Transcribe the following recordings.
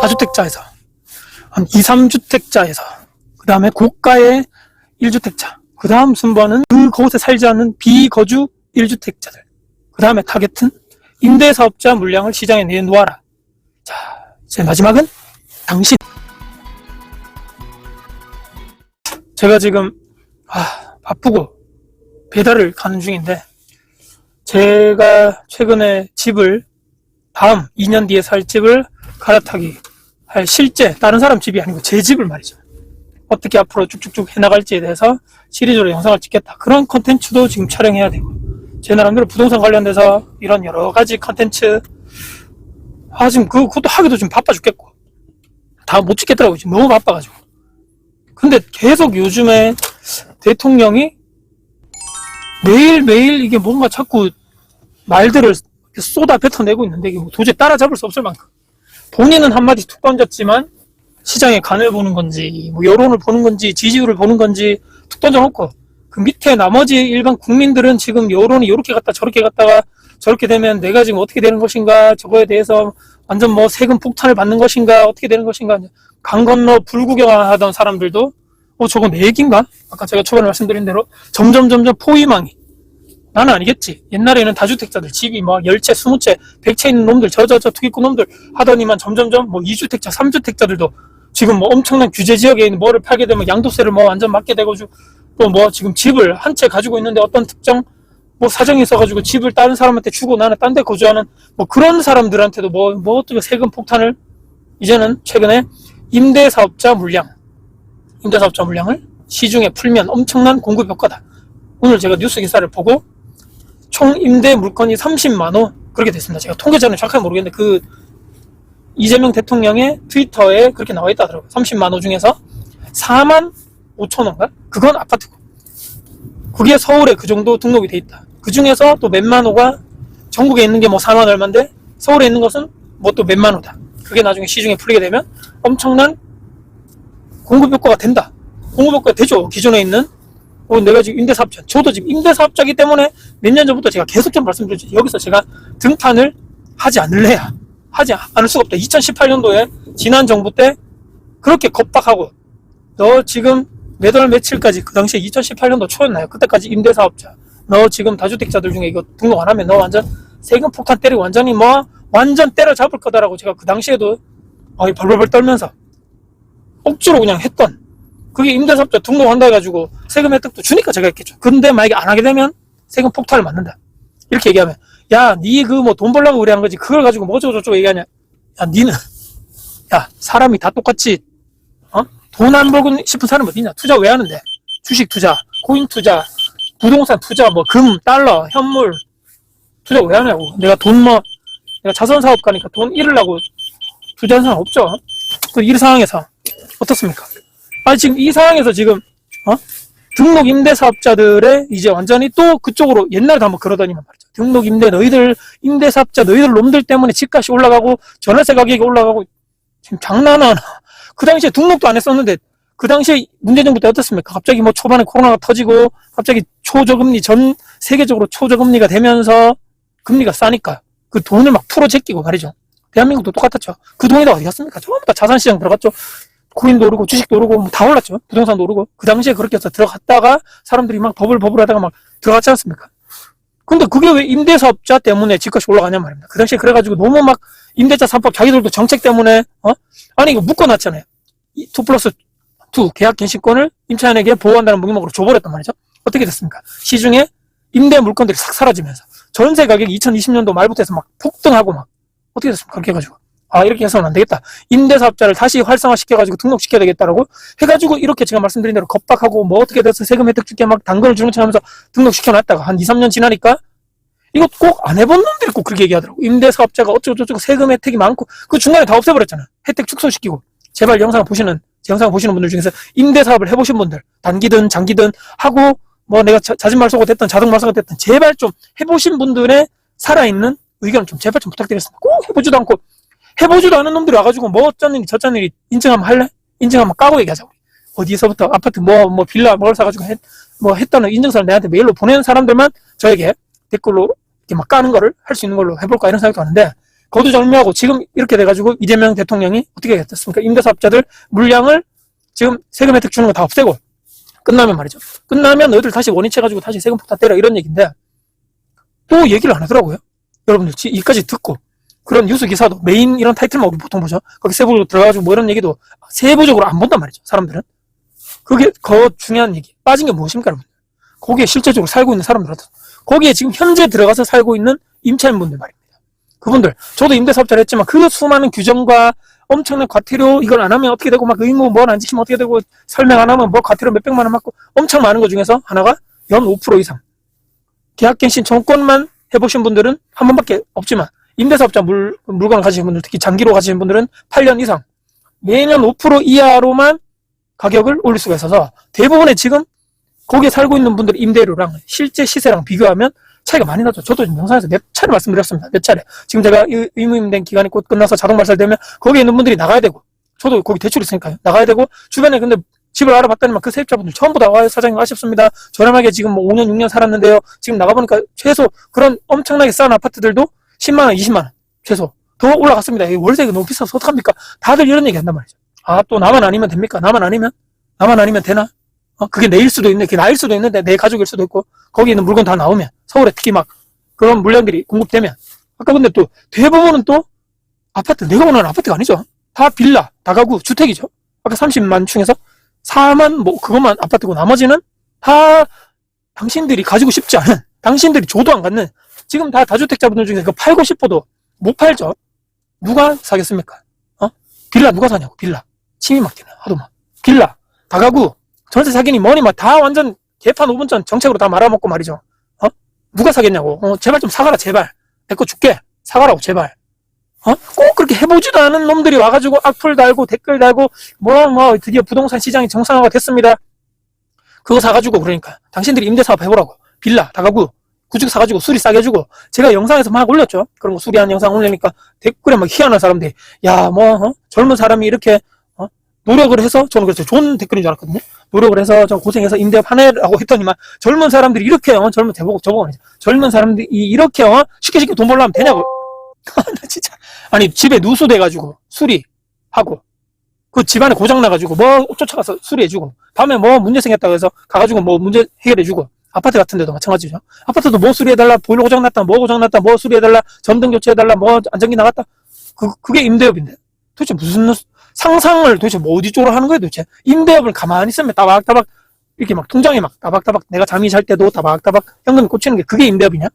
다주택자에서 한 2, 3주택자에서 그 다음에 고가의 1주택자 그 다음 순번은 그곳에 살지 않는 비거주 1주택자들 그 다음에 타겟은 임대사업자 물량을 시장에 내놓아라. 자제 마지막은 당신. 제가 지금 아, 바쁘고 배달을 가는 중인데 제가 최근에 집을 다음 2년 뒤에 살 집을 갈아타기 할 실제 다른 사람 집이 아니고 제 집을 말이죠. 어떻게 앞으로 쭉쭉쭉 해나갈지에 대해서 시리즈로 영상을 찍겠다. 그런 컨텐츠도 지금 촬영해야 되고 제 나름대로 부동산 관련돼서 이런 여러 가지 컨텐츠 아 지금 그, 그것도 하기도 좀 바빠 죽겠고 다 못 찍겠더라고요. 지금 너무 바빠가지고 근데 계속 요즘에 대통령이 매일매일 이게 뭔가 자꾸 말들을 쏟아 뱉어내고 있는데 뭐 도저히 따라잡을 수 없을 만큼 본인은 한마디 툭 던졌지만 시장의 간을 보는 건지 뭐 여론을 보는 건지 지지율을 보는 건지 툭 던져놓고 그 밑에 나머지 일반 국민들은 지금 여론이 이렇게 갔다 저렇게 갔다가 저렇게 되면 내가 지금 어떻게 되는 것인가 저거에 대해서 완전 뭐 세금 폭탄을 받는 것인가 어떻게 되는 것인가 강 건너 불구경하던 사람들도 어 저거 내 얘기인가? 아까 제가 초반에 말씀드린 대로 점점 점점 포위망이 나는 아니겠지. 옛날에는 다주택자들 집이 막 열채, 스무 채, 백채 있는 놈들, 저 저 저 투기꾼 놈들 하더니만 점점점 뭐 2주택자, 3주택자들도 지금 뭐 엄청난 규제 지역에 있는 뭐를 팔게 되면 양도세를 뭐 완전 맞게 되고또 뭐 지금 집을 한 채 가지고 있는데 어떤 특정 뭐 사정이 있어가지고 집을 다른 사람한테 주고 나는 딴 데 거주하는 뭐 그런 사람들한테도 뭐, 뭐 어떻게 세금 폭탄을 이제는 최근에 임대사업자 물량, 임대사업자 물량을 시중에 풀면 엄청난 공급 효과다. 오늘 제가 뉴스 기사를 보고 총 임대 물건이 30만 호 그렇게 됐습니다. 제가 통계자는 정확하게 모르겠는데 그 이재명 대통령의 트위터에 그렇게 나와 있다더라고요. 30만 호 중에서 4만 5천 호인가? 그건 아파트고. 그게 서울에 그 정도 등록이 돼 있다. 그 중에서 또 몇만 호가 전국에 있는 게 뭐 4만 얼마인데 서울에 있는 것은 뭐 또 몇만 호다. 그게 나중에 시중에 풀리게 되면 엄청난 공급 효과가 된다. 공급 효과가 되죠. 기존에 있는 어, 내가 지금 임대사업자, 저도 지금 임대사업자이기 때문에 몇 년 전부터 제가 계속 좀 말씀드렸죠. 여기서 제가 등판을 하지 않을래야 하지 않을 수가 없다. 2018년도에 지난 정부 때 그렇게 겁박하고 너 지금 몇 월 며칠까지 그 당시에 2018년도 초였나요? 그때까지 임대사업자 너 지금 다주택자들 중에 이거 등록 안 하면 너 완전 세금 폭탄 때리고 완전히 뭐 완전 때려잡을 거다라고 제가 그 당시에도 어, 벌벌벌 떨면서 억지로 그냥 했던 그게 임대사업자 등록한다 해가지고 세금 혜택도 주니까 제가 했겠죠. 근데 만약에 안 하게 되면 세금 폭탄을 맞는다. 이렇게 얘기하면 야, 니 그 뭐 돈 벌려고 하는 거지. 그걸 가지고 뭐 어쩌고 저쩌고 얘기하냐. 야, 니는 야, 사람이 다 똑같이 어? 돈 안 벌고 싶은 사람 어디 있냐? 투자 왜 하는데? 주식 투자, 코인 투자, 부동산 투자, 뭐 금, 달러, 현물 투자 왜 하냐고. 내가 돈 뭐, 내가 자선 사업 가니까 돈 잃으려고 투자하는 사람 없죠. 그이 상황에서 어떻습니까? 아 지금 이 상황에서 지금 어? 등록 임대 사업자들의 이제 완전히 또 그쪽으로 옛날에도 한번 그러더니만 말이죠. 등록 임대 너희들 임대 사업자 너희들 놈들 때문에 집값이 올라가고 전월세 가격이 올라가고 지금 장난하나. 그 당시에 등록도 안 했었는데 그 당시에 문재정부 때 어떻습니까? 갑자기 뭐 초반에 코로나가 터지고 갑자기 초저금리 전 세계적으로 초저금리가 되면서 금리가 싸니까 그 돈을 막 풀어 제끼고 말이죠. 대한민국도 똑같았죠. 그 돈이 다 어디 갔습니까? 전부 다 자산시장 들어갔죠. 코인도 오르고 주식도 오르고 뭐다 올랐죠. 부동산도 오르고 그 당시에 그렇게 해서 들어갔다가 사람들이 막 버블 버블 하다가 막 들어갔지 않습니까? 근데 그게 왜 임대사업자 때문에 집값이 올라가냐 말입니다. 그 당시에 그래가지고 너무 막 임대차 3법 자기들도 정책 때문에 어 아니 이거 묶어놨잖아요. 2 플러스 2 계약 갱신권을 임차인에게 보호한다는 목록으로 줘버렸단 말이죠. 어떻게 됐습니까? 시중에 임대 물건들이 싹 사라지면서 전세 가격이 2020년도 말부터 해서 막 폭등하고 막 어떻게 됐습니까? 그렇게 해가지고 아 이렇게 해서는 안 되겠다. 임대사업자를 다시 활성화시켜가지고 등록시켜야 되겠다라고 해가지고 이렇게 제가 말씀드린 대로 겁박하고 뭐 어떻게 돼서 세금 혜택 줄게 막 당근을 주는 척 하면서 등록시켜놨다가 한 2, 3년 지나니까 이거 꼭 안 해본 놈들이 꼭 그렇게 얘기하더라고. 임대사업자가 어쩌고저쩌고 세금 혜택이 많고 그 중간에 다 없애버렸잖아. 혜택 축소시키고. 제발 영상 보시는 제 영상 보시는 분들 중에서 임대사업을 해보신 분들 단기든 장기든 하고 뭐 내가 자, 자진 말소가 됐든 자동 말소가 됐든 제발 좀 해보신 분들의 살아있는 의견을 좀 제발 좀 부탁드리겠습니다. 꼭 해보지도 않고 해보지도 않은 놈들이 와가지고 뭐 어쩐 일이 저쩐 일이 인증하면 할래? 인증하면 까고 얘기하자 우리. 어디서부터 아파트 뭐 뭐 빌라 뭘 사가지고 했, 뭐 했다는 인증서를 내한테 메일로 보내는 사람들만 저에게 댓글로 이렇게 막 까는 거를 할 수 있는 걸로 해볼까 이런 생각도 하는데 거두절미하고 지금 이렇게 돼가지고 이재명 대통령이 어떻게 됐습니까? 임대사업자들 물량을 지금 세금 혜택 주는 거 다 없애고 끝나면 말이죠. 끝나면 너희들 다시 원위치 해가지고 다시 세금 폭탄 때려 이런 얘기인데 또 얘기를 안 하더라고요. 여러분들 지- 이까지 듣고 그런 뉴스 기사도 메인 이런 타이틀만 우리 보통 보죠. 거기 세부로 들어가가지고 뭐 이런 얘기도 세부적으로 안 본단 말이죠. 사람들은. 그게 더 중요한 얘기. 빠진 게 무엇입니까, 여러분? 거기에 실제적으로 살고 있는 사람들한테. 거기에 지금 현재 들어가서 살고 있는 임차인분들 말입니다. 그분들. 저도 임대사업자를 했지만 그 수많은 규정과 엄청난 과태료 이걸 안 하면 어떻게 되고 막 의무 뭘 안 지키면 어떻게 되고 설명 안 하면 뭐 과태료 몇백만 원 받고 엄청 많은 것 중에서 하나가 연 5% 이상. 계약갱신 정권만 해보신 분들은 한 번밖에 없지만 임대사업자 물, 물건을 가지신 분들 특히 장기로 가지신 분들은 8년 이상 매년 5% 이하로만 가격을 올릴 수가 있어서 대부분의 지금 거기에 살고 있는 분들 임대료랑 실제 시세랑 비교하면 차이가 많이 나죠. 저도 영상에서 몇 차례 말씀드렸습니다. 몇 차례. 지금 제가 의- 의무임된 기간이 곧 끝나서 자동 발설되면 거기에 있는 분들이 나가야 되고 저도 거기 대출 있으니까요. 나가야 되고 주변에 근데 집을 알아봤더니만 그 세입자분들 전부 다 와요 사장님 아쉽습니다. 저렴하게 지금 뭐 5년 6년 살았는데요. 지금 나가보니까 최소 그런 엄청나게 싼 아파트들도 10만 원, 20만 원 최소 더 올라갔습니다. 이 월세가 너무 비싸서 어떡합니까? 다들 이런 얘기 한단 말이죠. 아 또 나만 아니면 됩니까? 나만 아니면 나만 아니면 되나? 어, 그게 내일 수도 있는데, 그게 나일 수도 있는데, 내 가족일 수도 있고, 거기 있는 물건 다 나오면, 서울에 특히 막, 그런 물량들이 공급되면, 아까 근데 또, 대부분은 또, 아파트, 내가 원하는 아파트가 아니죠. 다 빌라, 다가구, 주택이죠. 아까 30만 중에서 4만, 뭐, 그것만 아파트고, 나머지는 다, 당신들이 가지고 싶지 않은, 당신들이 줘도 안 갖는, 지금 다 다주택자분들 중에 그 팔고 싶어도 못 팔죠. 누가 사겠습니까? 어? 빌라 누가 사냐고, 빌라. 침이 막 튀네, 하도 막. 빌라, 다가구, 전세 사기니 뭐니 막 다 완전 개판 5분 전 정책으로 다 말아먹고 말이죠. 어? 누가 사겠냐고. 어, 제발 좀 사가라, 제발. 내 거 줄게. 사가라고, 제발. 어? 꼭 그렇게 해보지도 않은 놈들이 와가지고 악플 달고 댓글 달고 뭐, 뭐, 드디어 부동산 시장이 정상화가 됐습니다. 그거 사가지고 그러니까. 당신들이 임대사업 해보라고. 빌라, 다가구. 구축 사가지고 수리 싸게 주고. 제가 영상에서 막 올렸죠. 그런 거 수리한 영상 올리니까 댓글에 막 희한한 사람들이 야, 뭐, 어? 젊은 사람이 이렇게 어? 노력을 해서 저는 그래서 좋은 댓글인 줄 알았거든요. 노력을 해서 저 고생해서 임대업 하네라고 했더니만 젊은 사람들이 이렇게 어, 젊은 저보고 저보고. 젊은 사람들이 이렇게 어, 쉽게 쉽게 돈 벌려면 되냐고. 나 진짜 아니 집에 누수돼 가지고 수리하고 그 집안에 고장 나가지고 뭐 쫓아가서 수리해주고 다음에 뭐 문제 생겼다고 해서 가가지고 뭐 문제 해결해주고 아파트 같은 데도 마찬가지죠. 아파트도 뭐 수리해달라 보일러 고장 났다 뭐 고장 났다 뭐 수리해달라 전등 교체해달라 뭐 안전기 나갔다 그 그게 임대업인데 도대체 무슨 상상을 도대체 뭐 어디 쪽으로 하는 거예요 도대체 임대업을 가만히 있으면 따박따박 이렇게 막 통장에 막 따박따박 내가 잠이 잘 때도 따박따박 현금이 꽂히는 게 그게 임대업이냐?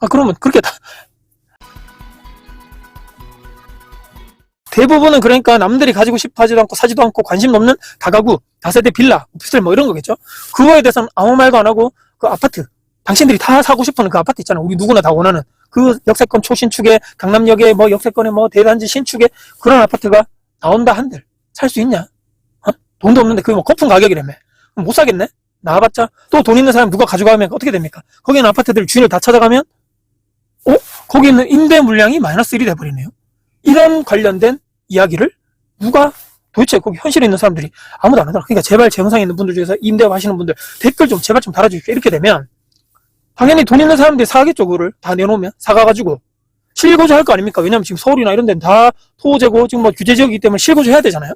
아 그러면 그렇게 다 대부분은 그러니까 남들이 가지고 싶어 하지도 않고 사지도 않고 관심 없는 다가구, 다세대 빌라, 오피스텔 뭐 이런 거겠죠. 그거에 대해서는 아무 말도 안 하고 그 아파트, 당신들이 다 사고 싶어하는 그 아파트 있잖아. 우리 누구나 다 원하는 그 역세권 초신축에 강남역에 뭐 역세권에 뭐 대단지 신축에 그런 아파트가 나온다 한들 살 수 있냐? 어? 돈도 없는데 그게 뭐 거품 가격이라며. 못 사겠네? 나와봤자 또 돈 있는 사람 누가 가져가면 어떻게 됩니까? 거기 있는 아파트들 주인을 다 찾아가면 어? 거기 있는 임대 물량이 마이너스 1이 돼버리네요. 이런 관련된 이야기를 누가 도대체 거기 현실에 있는 사람들이 아무도 안 하더라. 그러니까 제발 제 영상에 있는 분들 중에서 임대업 하시는 분들 댓글 좀 제발 좀 달아주십시오. 이렇게 되면 당연히 돈 있는 사람들이 사겠죠. 그거를 다 내놓으면 사가가지고 실거주 할 거 아닙니까? 왜냐면 지금 서울이나 이런 데는 다 토제고 지금 뭐 규제 지역이기 때문에 실거주 해야 되잖아요.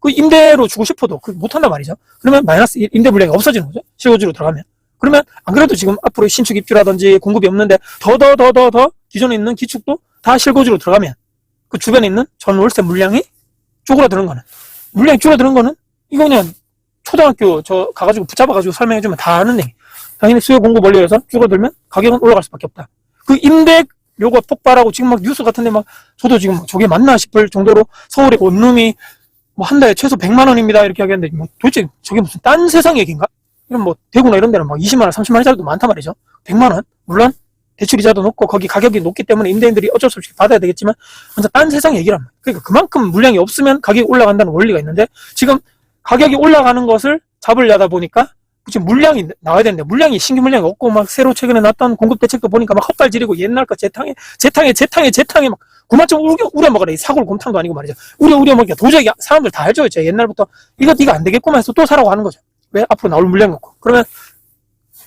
그 임대로 주고 싶어도 그 못한단 말이죠. 그러면 마이너스 임대 물량이 없어지는 거죠. 실거주로 들어가면. 그러면 안 그래도 지금 앞으로 신축 입주라든지 공급이 없는데 더 더 더 더 더 기존에 있는 기축도 다 실거주로 들어가면 그 주변에 있는 전 월세 물량이 쪼그라드는 거는 물량이 줄어드는 거는 이거 그냥 초등학교 저 가가지고 붙잡아가지고 설명해주면 다 아는 얘기. 당연히 수요 공급 원리에서 줄어들면 가격은 올라갈 수밖에 없다. 그 임대료가 폭발하고 지금 막 뉴스 같은데 막 저도 지금 저게 맞나 싶을 정도로 서울의 원룸이 뭐 한 달에 최소 100만 원입니다 이렇게 하겠는데 뭐 도대체 저게 무슨 딴 세상 얘기인가? 이런 뭐 대구나 이런 데는 막 20만 원, 30만 원짜리도 많단 말이죠. 100만 원 물론 대출 이자도 높고 거기 가격이 높기 때문에 임대인들이 어쩔 수 없이 받아야 되겠지만 완전 딴 세상 얘기란 말이에요. 그러니까 그만큼 물량이 없으면 가격이 올라간다는 원리가 있는데 지금 가격이 올라가는 것을 잡으려다 보니까 지금 물량이 나와야 되는데 물량이 신규 물량이 없고 막 새로 최근에 났던 공급 대책도 보니까 막 헛발 지르고 옛날 거 재탕에 재탕에 재탕에 재탕에 막 그만큼 우려 우려 먹어라. 이 사골 곰탕도 아니고 말이죠. 우려 우려 먹기가 도저히 사람들 다 알죠 이제 옛날부터 이거 이거 안 되겠구만 해서 또 사라고 하는 거죠. 왜? 앞으로 나올 물량이 없고. 그러면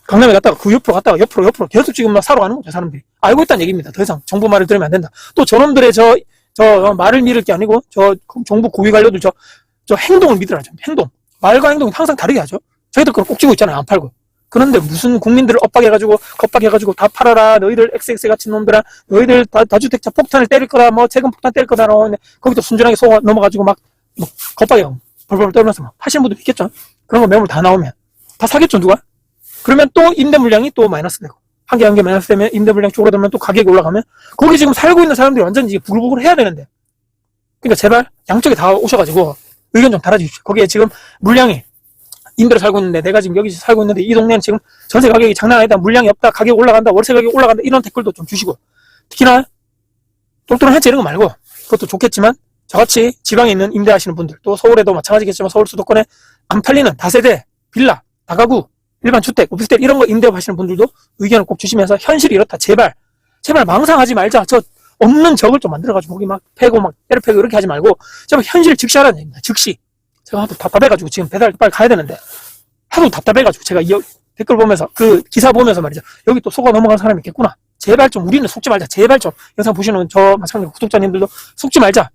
강남에 갔다가 그 옆으로 갔다가 옆으로 옆으로 계속 지금 막 사러 가는 거죠, 사람들이. 알고 있다는 얘기입니다. 더 이상 정부 말을 들으면 안 된다. 또 저놈들의 저, 저 말을 믿을 게 아니고 저 정부 고위 관료들 저, 저 행동을 믿으라 죠. 행동. 말과 행동이 항상 다르게 하죠. 저희들 그걸 꼭 쥐고 있잖아요. 안 팔고. 그런데 무슨 국민들을 엇박해가지고, 겁박해가지고 다 팔아라. 너희들 XX 같은 놈들아. 너희들 다, 다주택자 폭탄을 때릴 거다. 뭐 세금 폭탄 때릴 거다. 너 거기도 순전하게 속아 넘어가지고 막, 뭐 겁박해. 벌벌 떨면서 막 하시는 분들 있겠죠. 그런 거 매물 다 나오면. 다 사겠죠, 누가? 그러면 또 임대 물량이 또 마이너스 되고. 한 개 한 개 마이너스 되면 임대 물량 줄어들면 또 가격이 올라가면 거기 지금 살고 있는 사람들이 완전히 이제 부글부글 해야 되는데. 그러니까 제발 양쪽에 다 오셔가지고 의견 좀 달아주십시오. 거기에 지금 물량이 임대로 살고 있는데 내가 지금 여기 살고 있는데 이 동네는 지금 전세 가격이 장난 아니다. 물량이 없다. 가격 올라간다. 월세 가격 올라간다. 이런 댓글도 좀 주시고. 특히나 똘똘한 해체 이런 거 말고 그것도 좋겠지만 저같이 지방에 있는 임대하시는 분들 또 서울에도 마찬가지겠지만 서울 수도권에 안 팔리는 다세대, 빌라, 다가구, 일반 주택, 오피스텔 이런 거 임대하시는 분들도 의견을 꼭 주시면서 현실이 이렇다. 제발 제발 망상하지 말자. 저 없는 적을 좀 만들어가지고 거기 막 패고 막 때려 패고 이렇게 하지 말고 제발 현실을 직시하라는 얘기입니다. 즉시. 제가 하도 답답해가지고 지금 배달 빨리 가야 되는데 하도 답답해가지고 제가 이 댓글 보면서 그 기사 보면서 말이죠. 여기 또 속아 넘어간 사람이 있겠구나. 제발 좀 우리는 속지 말자. 제발 좀 영상 보시는 저 마찬가지 구독자님들도 속지 말자.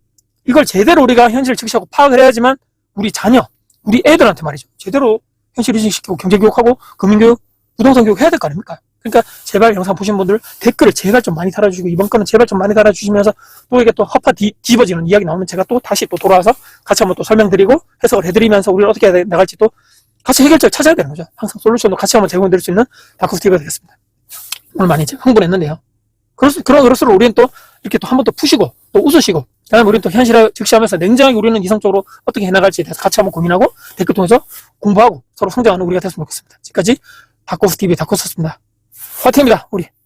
이걸 제대로 우리가 현실을 직시하고 파악을 해야지만 우리 자녀, 우리 애들한테 말이죠. 제대로 현실 인식시키고 경제 교육하고 금융 교육, 부동산 교육 해야 될 거 아닙니까? 그러니까 제발 영상 보신 분들 댓글을 제발 좀 많이 달아주시고 이번 거는 제발 좀 많이 달아주시면서 또 이게 또 허파 뒤, 뒤집어지는 이야기 나오면 제가 또 다시 또 돌아와서 같이 한번 또 설명드리고 해석을 해드리면서 우리를 어떻게 해야 나갈지 또 같이 해결책을 찾아야 되는 거죠. 항상 솔루션도 같이 한번 제공해드릴 수 있는 다크스티가 되겠습니다. 오늘 많이 흥분했는데요. 그럴 그런 그럴수록 우리는 또 이렇게 또 한 번 더 푸시고 또 웃으시고 그다음에 우리는 또 현실을 직시하면서 냉정하게 우리는 이성적으로 어떻게 해나갈지에 대해서 같이 한번 고민하고 댓글 통해서 공부하고 서로 성장하는 우리가 됐으면 좋겠습니다. 지금까지 다코스 TV 다코스였습니다. 화이팅입니다, 우리.